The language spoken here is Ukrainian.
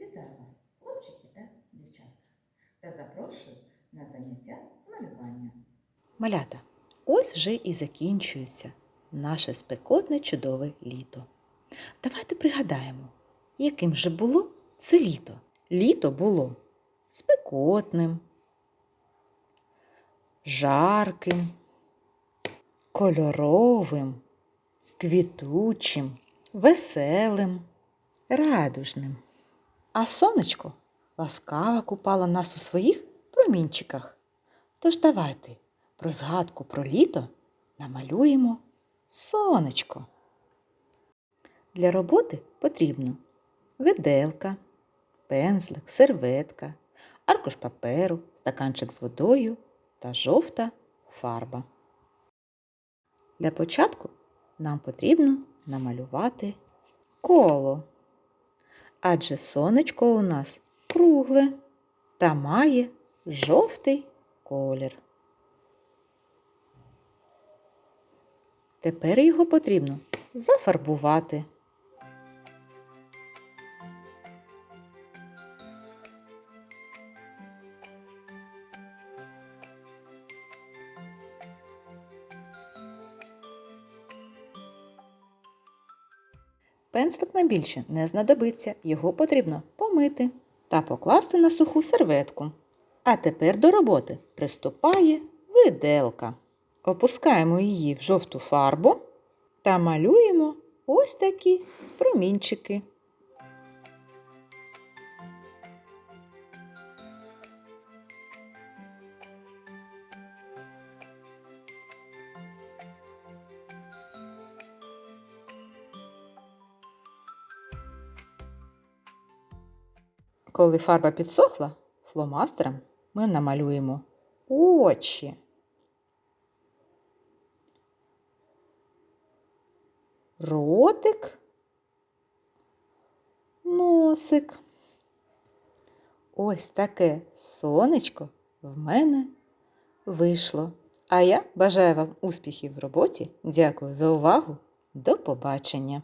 Вітаю вас, хлопчики та дівчатка, та запрошую на заняття з малювання. Малята, ось вже і закінчується наше спекотне чудове літо. Давайте пригадаємо, яким же було це літо. Літо було спекотним, жарким, кольоровим, квітучим, веселим, радужним. А сонечко ласкаво купало нас у своїх промінчиках. Тож давайте про згадку про літо намалюємо сонечко. Для роботи потрібно виделка, пензлик, серветка, аркуш паперу, стаканчик з водою та жовта фарба. Для початку нам потрібно намалювати коло, адже сонечко у нас кругле та має жовтий колір. Тепер його потрібно зафарбувати. Пензлик нам більше не знадобиться, його потрібно помити та покласти на суху серветку. А тепер до роботи приступає виделка. Опускаємо її в жовту фарбу та малюємо ось такі промінчики. Коли фарба підсохла, фломастером ми намалюємо очі. ротик, носик. Ось таке сонечко в мене вийшло. А я бажаю вам успіхів в роботі. Дякую за увагу. До побачення!